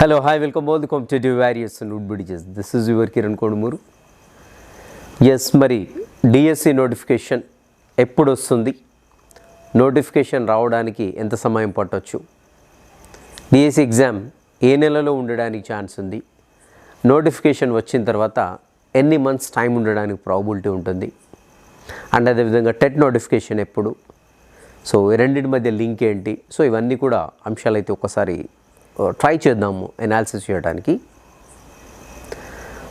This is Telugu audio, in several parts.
Hello, hi, welcome all. The competitive warriors and wood bridges. This is your Kiran Kodumuru. Yes మరి డిఎస్సి నోటిఫికేషన్ ఎప్పుడు వస్తుంది? నోటిఫికేషన్ రావడానికి ఎంత సమయం పట్టవచ్చు డిఎస్సి ఎగ్జామ్ ఏ నెలలో ఉండడానికి ఛాన్స్ ఉంది? నోటిఫికేషన్ వచ్చిన తర్వాత ఎన్ని మంత్స్ టైం ఉండడానికి ప్రాబిలిటీ ఉంటుంది? అండ్ అదేవిధంగా టెట్ నోటిఫికేషన్ ఎప్పుడు? సో రెండింటి మధ్య లింక్ ఏంటి? సో ఇవన్నీ కూడా అంశాలు అయితే ఒకసారి ట్రై చేద్దాము ఎనాలిసిస్ చేయడానికి.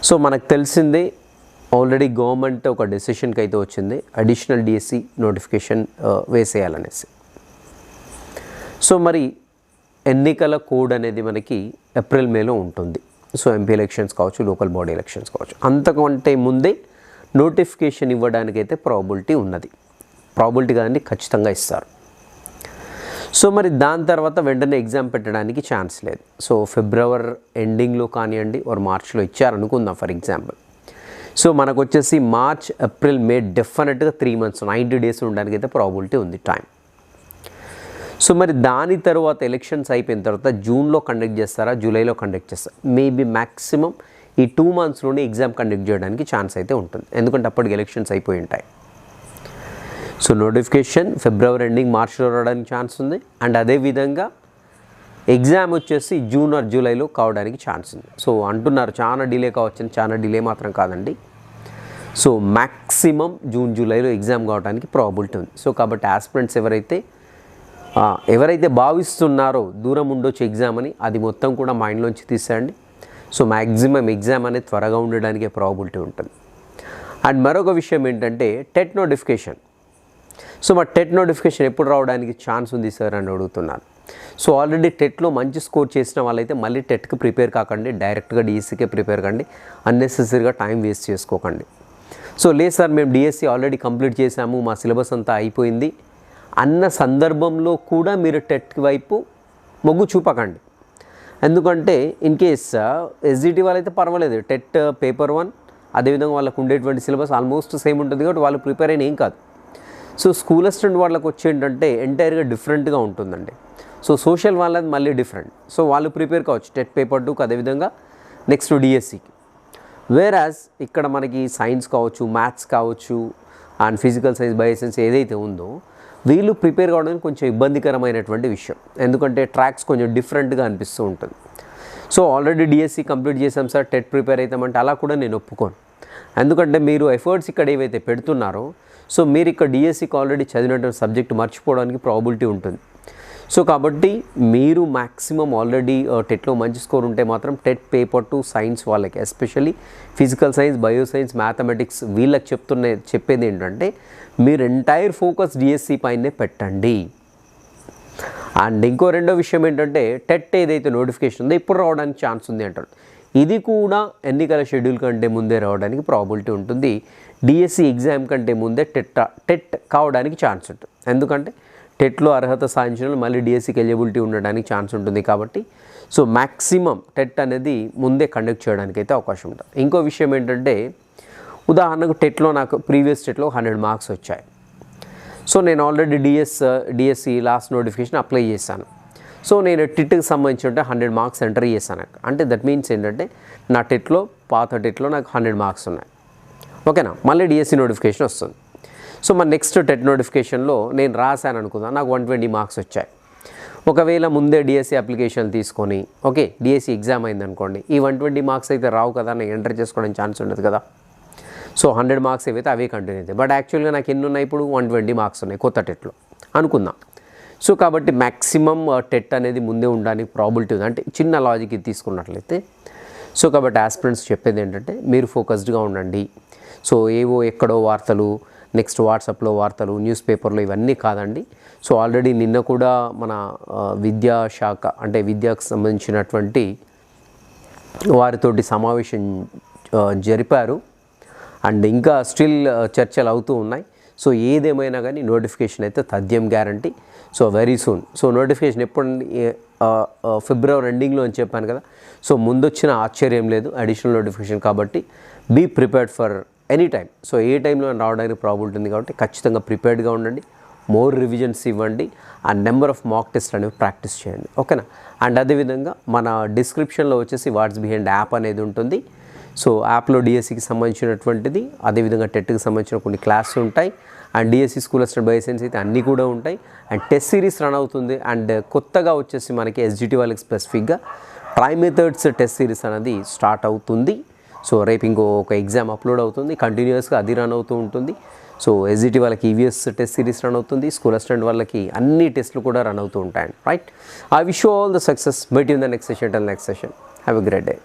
సో మనకు తెలిసిందే ఆల్రెడీ గవర్నమెంట్ ఒక డెసిషన్కి అయితే వచ్చింది అడిషనల్ డిఎస్సి నోటిఫికేషన్ వేసేయాలనేసి. సో మరి ఎన్నికల కోడ్ అనేది మనకి ఏప్రిల్ మేలో ఉంటుంది. సో ఎంపీ ఎలక్షన్స్ కావచ్చు లోకల్ బాడీ ఎలక్షన్స్ కావచ్చు. అంతకంటే ముందే నోటిఫికేషన్ ఇవ్వడానికి అయితే ప్రాబిలిటీ ఉన్నది. ప్రాబిలిటీ కానీ ఖచ్చితంగా ఇస్తారు. సో మరి దాని తర్వాత వెంటనే ఎగ్జామ్ పెట్టడానికి ఛాన్స్ లేదు. సో ఫిబ్రవరి ఎండింగ్లో కానివ్వండి ఆర్ మార్చ్లో ఇచ్చారనుకుందాం ఫర్ ఎగ్జాంపుల్. సో మనకు వచ్చేసి మార్చ్ ఏప్రిల్ మే డెఫినెట్గా త్రీ మంత్స్ నైంటీ డేస్ ఉండడానికి అయితే ప్రాబిలిటీ ఉంది టైం సో మరి దాని తర్వాత ఎలక్షన్స్ అయిపోయిన తర్వాత జూన్లో కండక్ట్ చేస్తారా జూలైలో కండక్ట్ చేస్తారా? మేబీ మ్యాక్సిమం ఈ టూ మంత్స్లోనే ఎగ్జామ్ కండక్ట్ చేయడానికి ఛాన్స్ అయితే ఉంటుంది. ఎందుకంటే అప్పటికి ఎలక్షన్స్ అయిపోయి ఉంటాయి. సో నోటిఫికేషన్ ఫిబ్రవరి ఎండింగ్ మార్చ్లో రావడానికి ఛాన్స్ ఉంది. అండ్ అదేవిధంగా ఎగ్జామ్ వచ్చేసి జూన్ ఆర్ జూలైలో కావడానికి ఛాన్స్ ఉంది. సో అంటున్నారు చాలా డిలే కావచ్చు చాలా డిలే మాత్రం కాదండి. సో మ్యాక్సిమం జూన్ జూలైలో ఎగ్జామ్ కావడానికి ప్రాబిలిటీ ఉంది. సో కాబట్టి ఆస్పిరెంట్స్ ఎవరైతే ఎవరైతే భావిస్తున్నారో దూరం ఉండొచ్చు ఎగ్జామ్ అని అది మొత్తం కూడా మైండ్లోంచి తీసేయండి. సో మ్యాక్సిమం ఎగ్జామ్ అనేది త్వరగా ఉండడానికే ప్రాబిలిటీ ఉంటుంది. అండ్ మరొక విషయం ఏంటంటే టెట్ నోటిఫికేషన్. సో మా టెట్ నోటిఫికేషన్ ఎప్పుడు రావడానికి ఛాన్స్ ఉంది సార్ అని అడుగుతున్నాను. సో ఆల్రెడీ టెట్లో మంచి స్కోర్ చేసిన వాళ్ళైతే మళ్ళీ టెట్కి ప్రిపేర్ కాకండి డైరెక్ట్గా డిఎస్సికే ప్రిపేర్ కండి అన్నెసెసరీగా టైం వేస్ట్ చేసుకోకండి. సో లేదు సార్ మేము డిఎస్సి ఆల్రెడీ కంప్లీట్ చేసాము మా సిలబస్ అంతా అయిపోయింది. అన్న సందర్భంలో కూడా మీరు టెట్ వైపు మొగ్గు చూపకండి. ఎందుకంటే ఇన్ కేస్ ఎస్జిటి వాళ్ళైతే పర్వాలేదు టెట్ పేపర్ వన్ అదేవిధంగా వాళ్ళకు ఉండేటువంటి సిలబస్ ఆల్మోస్ట్ సేమ్ ఉంటుంది కాబట్టి వాళ్ళు ప్రిపేర్ అయిన ఏం కాదు. సో స్కూల్ అసిస్టెంట్ వాళ్ళకి వచ్చేంటంటే ఎంటైర్గా డిఫరెంట్గా ఉంటుందండి. సో సోషల్ వాళ్ళది మళ్ళీ డిఫరెంట్. సో వాళ్ళు ప్రిపేర్ కావచ్చు టెట్ పేపర్ టూకి అదేవిధంగా నెక్స్ట్ డిఎస్సికి. వేరాజ్ ఇక్కడ మనకి సైన్స్ కావచ్చు మ్యాథ్స్ కావచ్చు అండ్ ఫిజికల్ సైన్స్ బయోసైన్స్ ఏదైతే ఉందో వీళ్ళు ప్రిపేర్ కావడానికి కొంచెం ఇబ్బందికరమైనటువంటి విషయం. ఎందుకంటే ట్రాక్స్ కొంచెం డిఫరెంట్గా అనిపిస్తూ ఉంటుంది. సో ఆల్రెడీ డిఎస్సి కంప్లీట్ చేసాం సార్ టెట్ ప్రిపేర్ అవుతామంటే అలా కూడా నేను ఒప్పుకోను. ఎందుకంటే మీరు ఎఫర్ట్స్ ఇక్కడ ఏవైతే పెడుతున్నారో సో మీరు ఇక్కడ డిఎస్సికి ఆల్రెడీ చదివినటువంటి సబ్జెక్ట్ మర్చిపోవడానికి ప్రాబిలిటీ ఉంటుంది. సో కాబట్టి మీరు మ్యాక్సిమం ఆల్రెడీ టెట్లో మంచి స్కోర్ ఉంటే మాత్రం టెట్ పేపర్ టు సైన్స్ వాళ్ళకి especially physical science bio science mathematics వీళ్ళకి చెప్తున్న చెప్పేది ఏంటంటే మీరు ఎంటైర్ ఫోకస్ డిఎస్సి పైనే పెట్టండి. అండ్ ఇంకో రెండో విషయం ఏంటంటే టెట్ ఏదైతే నోటిఫికేషన్ ఉందో ఇప్పుడు రావడానికి ఛాన్స్ ఉంది అంటారు. ఇది కూడా ఎన్నికల షెడ్యూల్ కంటే ముందే రావడానికి ప్రాబిలిటీ ఉంటుంది. డిఎస్సి ఎగ్జామ్ కంటే ముందే టెట్ టెట్ కావడానికి ఛాన్స్ ఉంటుంది. ఎందుకంటే టెట్లో అర్హత సాధించిన వాళ్ళు మళ్ళీ డిఎస్సికి ఎలిజిబిలిటీ ఉండడానికి ఛాన్స్ ఉంటుంది కాబట్టి. సో మ్యాక్సిమం టెట్ అనేది ముందే కండక్ట్ చేయడానికి అయితే అవకాశం ఉంటుంది. ఇంకో విషయం ఏంటంటే ఉదాహరణకు టెట్లో నాకు ప్రీవియస్ టెట్లో హండ్రెడ్ మార్క్స్ వచ్చాయి. సో నేను already DS DSC last notification apply చేశాను. సో నేను టెట్కి సంబంధించి హండ్రెడ్ మార్క్స్ ఎంటర్ చేశాను. అంటే దట్ మీన్స్ ఏంటంటే నా టెట్లో పాత టెట్లో నాకు హండ్రెడ్ మార్క్స్ ఉన్నాయి. ఓకేనా? మళ్ళీ డిఎస్సి నోటిఫికేషన్ వస్తుంది. సో మన నెక్స్ట్ టెట్ నోటిఫికేషన్లో నేను రాశాను అనుకుందాం. నాకు వన్ ట్వంటీ మార్క్స్ వచ్చాయి. ఒకవేళ ముందే డిఎస్సి అప్లికేషన్ తీసుకొని ఓకే డిఎస్సి ఎగ్జామ్ అయింది అనుకోండి ఈ వన్ ట్వంటీ మార్క్స్ అయితే రావు కదా నేను ఎంటర్ చేసుకోవడానికి ఛాన్స్ ఉండదు కదా. సో హండ్రెడ్ మార్క్స్ ఏవైతే అవే కంటిన్యూ అవుతాయి. బట్ యాక్చువల్గా నాకు ఎన్ని ఉన్నాయి? ఇప్పుడు వన్ ట్వంటీ మార్క్స్ ఉన్నాయి కొత్త టెట్లో అనుకుందాం. సో కాబట్టి మ్యాక్సిమం టెట్ అనేది ముందే ఉండడానికి ప్రాబిలిటీ ఉంది. అంటే చిన్న లాజిక్ ఇది తీసుకున్నట్లయితే. సో కాబట్టి ఆస్పిరెంట్స్ చెప్పేది ఏంటంటే మీరు ఫోకస్డ్గా ఉండండి. సో ఏవో ఎక్కడో వార్తలు నెక్స్ట్ వాట్సాప్లో వార్తలు న్యూస్ పేపర్లో ఇవన్నీ కాదండి. సో ఆల్రెడీ నిన్న కూడా మన విద్యాశాఖ విద్యా శాఖ అంటే విద్యకు సంబంధించినటువంటి వారితోటి సమావేశం జరిపారు. అండ్ ఇంకా స్టిల్ చర్చలు అవుతూ ఉన్నాయి. సో ఏదేమైనా కానీ నోటిఫికేషన్ అయితే తథ్యం guarantee. So very soon. So notification ఎప్పుడు ఫిబ్రవరి ఎండింగ్లో అని చెప్పాను కదా. సో ముందొచ్చిన ఆశ్చర్యం లేదు అడిషనల్ నోటిఫికేషన్ కాబట్టి be prepared for any time so ఏ టైంలో రావడానికి ప్రాబిలిటీ ఉంది కాబట్టి ఖచ్చితంగా ప్రిపేర్డ్గా ఉండండి. మోర్ రివిజన్స్ ఇవ్వండి. ఆ నెంబర్ ఆఫ్ మాక్ టెస్ట్లు అనేవి ప్రాక్టీస్ చేయండి. ఓకేనా అండ్ అదేవిధంగా మన డిస్క్రిప్షన్లో వచ్చేసి వాట్స్ బిహైండ్ యాప్ అనేది ఉంటుంది. సో యాప్లో డిఎస్సికి సంబంధించినటువంటిది అదేవిధంగా టెట్కి సంబంధించిన కొన్ని క్లాసులు ఉంటాయి. అండ్ డిఎస్సి స్కూల్ అసిస్టెంట్ బైసెన్స్ అయితే అన్నీ కూడా ఉంటాయి. అండ్ టెస్ట్ సిరీస్ రన్ అవుతుంది. అండ్ కొత్తగా వచ్చేసి మనకి ఎస్జిటి వాళ్ళకి స్పెసిఫిక్గా ప్రైమ్ మెథడ్స్ టెస్ట్ సిరీస్ అనేది స్టార్ట్ అవుతుంది. సో రేపు ఇంకో ఒక ఎగ్జామ్ అప్లోడ్ అవుతుంది కంటిన్యూస్గా అది రన్ అవుతూ ఉంటుంది. సో ఎస్జిటి వాళ్ళకి ఈవీఎస్ టెస్ట్ సిరీస్ రన్ అవుతుంది స్కూల్ అసిస్టెంట్ వాళ్ళకి అన్ని టెస్ట్లు కూడా రన్ అవుతూ ఉంటాయండి. Right I wish all the success met in the next session till next session have a great day